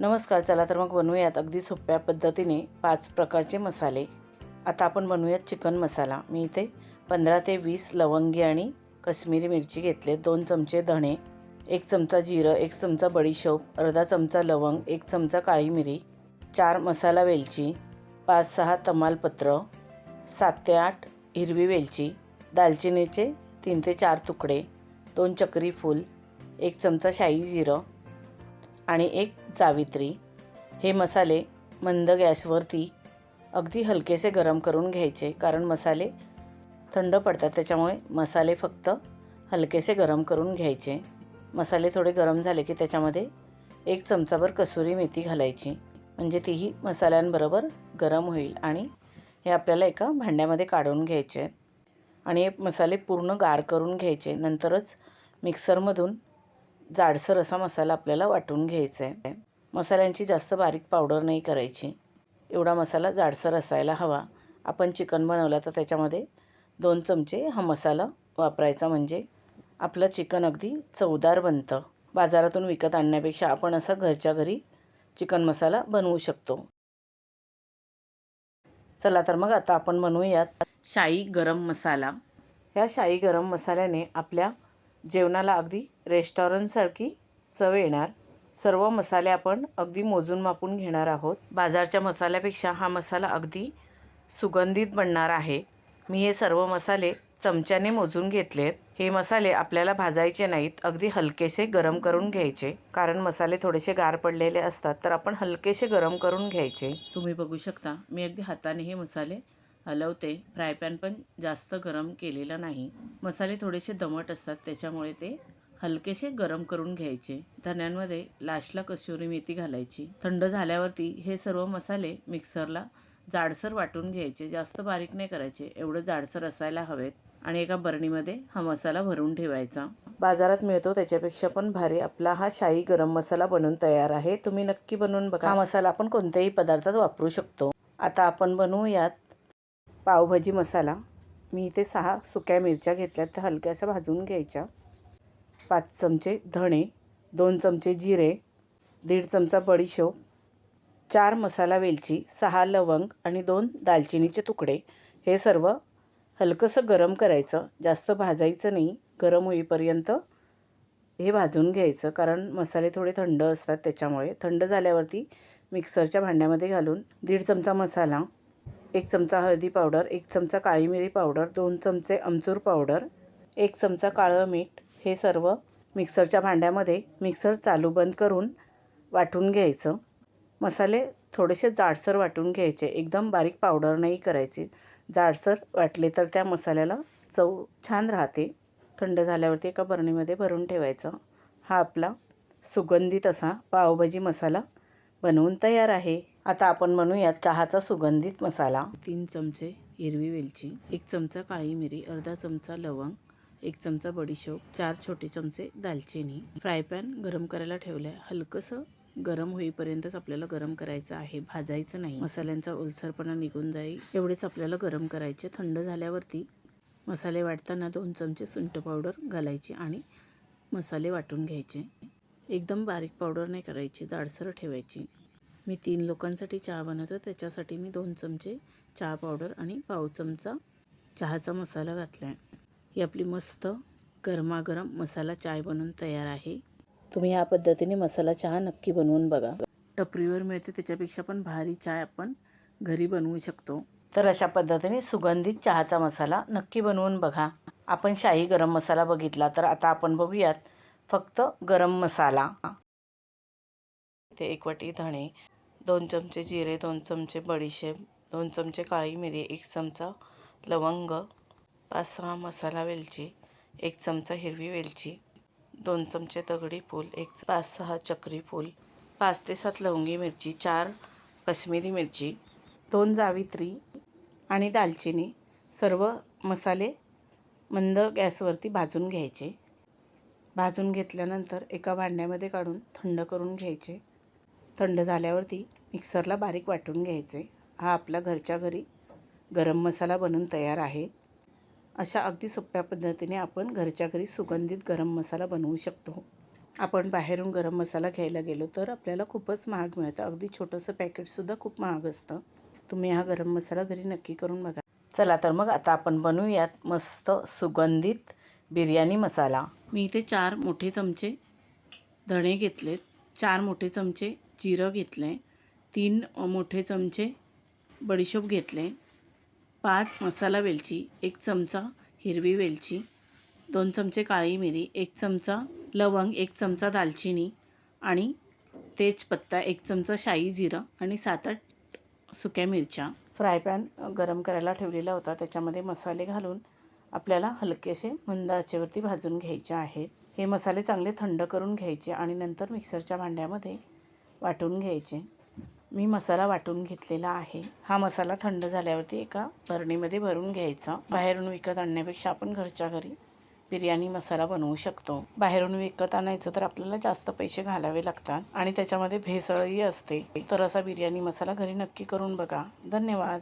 नमस्कार चला तर मग बनवूयात अगदी सोप्या पद्धतीने पाच प्रकारचे मसाले. आता आपण बनवूयात चिकन मसाला. मी इथे पंधरा ते वीस लवंगी आणि कश्मीरी मिरची घेतले दोन चमचे धणे एक चमचा जिरं एक चमचा बडीशोप अर्धा चमचा लवंग एक चमचा काळी मिरी चार मसाला वेलची पाच सहा तमालपत्र सात ते आठ हिरवी वेलची दालचिनीचे तीन ते चार तुकडे दोन चक्री फूल एक चमचा शाई जिरं आणि एक जावित्री. हे मसाले मंद गॅसवरती अगदी हलकेसे गरम करून घ्यायचे कारण मसाले थंड पडतात त्याच्यामुळे मसाले फक्त हलकेसे गरम करून घ्यायचे. मसाले थोडे गरम झाले की त्याच्यामध्ये एक चमचाभर कसुरी मेथी घालायची. म्हणजे तीही मसाल्यांबरोबर गरम होईल आणि हे आपल्याला एका भांड्यामध्ये काढून घ्यायचे आहेत. आणि हे मसाले पूर्ण गार करून घ्यायचे. नंतरच मिक्सरमधून जाडसर असा मसाला आपल्याला वाटून घ्यायचा आहे मसाल्यांची जास्त बारीक पावडर नाही करायची. एवढा मसाला जाडसर असायला हवा. आपण चिकन बनवलं तर त्याच्यामध्ये दोन चमचे हा मसाला वापरायचा म्हणजे आपलं चिकन अगदी चवदार बनतं. बाजारातून विकत आणण्यापेक्षा आपण असा घरच्या घरी चिकन मसाला बनवू शकतो. चला तर मग आता आपण बनवूयात शाई गरम मसाला. ह्या शाई गरम मसाल्याने आपल्या जेवणाला अगदी रेस्टॉरंटसारखी चव येणार. सर्व मसाले आपण अगदी मोजून मापून घेणार आहोत. बाजारच्या मसाल्यापेक्षा हा मसाला अगदी सुगंधित बनणार आहे. मी हे सर्व मसाले चमच्याने मोजून घेतलेत. हे मसाले आपल्याला भाजायचे नाहीत अगदी हलकेसे गरम करून घ्यायचे. कारण मसाले थोडेसे गार पडलेले असतात तर आपण हलकेसे गरम करून घ्यायचे. तुम्ही बघू शकता मी अगदी हाताने हे मसाले हलवते. फ्राय पॅन पण जास्त गरम केलेला नाही. मसाले थोडेसे दमट असतात त्याच्यामुळे ते हलकेसे गरम करून घ्यायचे. धण्यांमध्ये लास्टला कसुरी मेथी घालायची. थंड झाल्यावरती हे सर्व मसाले मिक्सरला जाडसर वाटून घ्यायचे. जास्त बारीक नाही करायचे. एवढं जाडसर असायला हवेत आणि एका बरणीमध्ये हा मसाला भरून ठेवायचा. बाजारात मिळतो त्याच्यापेक्षा पण भारी. आपला हा शाही गरम मसाला बनवून तयार आहे. तुम्ही नक्की बनवून बघा. हा मसाला आपण कोणत्याही पदार्थात वापरू शकतो. आता आपण बनवूयात पावभाजी मसाला. मी इथे सहा सुक्या मिरच्या घेतल्या त्या हलक्याशा भाजून घ्यायच्या. पाच चमचे धणे दोन चमचे जिरे दीड चमचा बडीशोप चार मसाला वेलची सहा लवंग आणि दोन दालचिनीचे तुकडे. हे सर्व हलकंसं गरम करायचं. जास्त भाजायचं नाही. गरम होईपर्यंत हे भाजून घ्यायचं. कारण मसाले थोडे थंड असतात त्याच्यामुळे. थंड झाल्यावरती मिक्सरच्या भांड्यामध्ये घालून दीड चमचा मसाला एक चमचा हळदी पावडर एक चमचा काळी मिरी पावडर दोन चमचे आमचूर पावडर एक चमचा काळं मीठ हे सर्व मिक्सरच्या भांड्यामध्ये मिक्सर चालू बंद करून वाटून घ्यायचं. मसाले थोडेसे जाडसर वाटून घ्यायचे. एकदम बारीक पावडर नाही करायची. जाडसर वाटले तर त्या मसाल्याला चव छान राहते. थंड झाल्यावरती एका बरणीमध्ये भरून ठेवायचं. हा आपला सुगंधित असा पावभाजी मसाला बनवून तयार आहे. आता आपण म्हणूयात चहाचा सुगंधित मसाला. तीन चमचे हिरवी वेलची एक चमचा काळी मिरी अर्धा चमचा लवंग एक चमचा बडीशोप चार छोटे चमचे दालचिनी. फ्राय पॅन गरम करायला ठेवलं आहे हलकंसं गरम होईपर्यंतच आपल्याला गरम करायचं आहे. भाजायचं नाही. मसाल्यांचा ओलसरपणा निघून जाईल. एवढेच आपल्याला गरम करायचे. थंड झाल्यावरती मसाले वाटताना दोन चमचे सुंठ पावडर घालायची आणि मसाले वाटून घ्यायचे. एकदम बारीक पावडर नाही करायची. जाडसर ठेवायची. मी तीन लोकांसाठी चहा बनवतो. त्याच्यासाठी मी दोन चमचे चहा पावडर आणि पाव चमचा चहाचा मसाला घातला आहे ही आपली मस्त गरमागरम मसाला चाय बनवून तयार आहे. तुम्ही या पद्धतीने मसाला चहा नक्की बनवून बघा. टपरीवर मिळते त्याच्यापेक्षा पण भारी चाय आपण घरी बनवू शकतो. तर अशा पद्धतीने सुगंधित चहाचा मसाला नक्की बनवून बघा. आपण शाही गरम मसाला बघितला तर आता आपण बघूयात फक्त गरम मसाला. ते एक वाटी धणे दोन चमचे जिरे दोन चमचे बडीशेप दोन चमचे काळी मिरी एक चमचा लवंग पाच सहा मसाला वेलची एक चमचा हिरवी वेलची दोन चमचे दगडी फूल एक पाच सहा चक्री फूल पाच ते सात लवंगी मिरची चार कश्मीरी मिरची दोन जावित्री आणि दालचिनी. सर्व मसाले मंद गॅसवरती भाजून घ्यायचे. भाजून घेतल्यानंतर एका भांड्यामध्ये काढून थंड करून घ्यायचे. थंड झाल्यावरती मिक्सरला बारीक वाटून घ्यायचे. हा आपला घरच्या घरी गरम मसाला बनून तयार आहे. अशा अगदी सोप्या पद्धतीने आपण घरच्या घरी सुगंधित गरम मसाला बनवू शकतो. आपण बाहेरून गरम मसाला घ्यायला गेलो तर आपल्याला खूपच महाग मिळतं. अगदी छोटंसं पॅकेटसुद्धा खूप महाग असतं. तुम्ही हा गरम मसाला घरी नक्की करून बघा. चला तर मग आता आपण बनवूयात मस्त सुगंधित बिर्याणी मसाला. मी इथे चार मोठे चमचे धणे घेतलेत. चार मोठे चमचे जिरं घेतले तीन मोठे चमचे बडीशोप घेतले. पाच मसाला वेलची एक चमचा हिरवी वेलची दोन चमचे काळी मिरी एक चमचा लवंग एक चमचा दालचिनी आणि तेजपत्ता एक चमचा शाई जिरं आणि सात आठ सुक्या मिरच्या. फ्राय पॅन गरम करायला ठेवलेला होता. त्याच्यामध्ये मसाले घालून आपल्याला हलकेसे मंद आचेवरती भाजून घ्यायचे आहेत. हे मसाले चांगले थंड करून घ्यायचे आणि नंतर मिक्सरच्या भांड्यामध्ये वाटून घ्यायचे. मी मसाला वाटून घेतलेला आहे. हा मसाला थंड झाल्यावरती एका बरणीमध्ये भरून घ्यायचा. बाहेरून विकत आणण्यापेक्षा आपण घरच्या घरी बिर्याणी मसाला बनवू शकतो. बाहेरून विकत आणायचं तर आपल्याला जास्त पैसे घालावे लागतात आणि त्याच्यामध्ये भेसळही असते. तर असा बिर्याणी मसाला घरी नक्की करून बघा. धन्यवाद.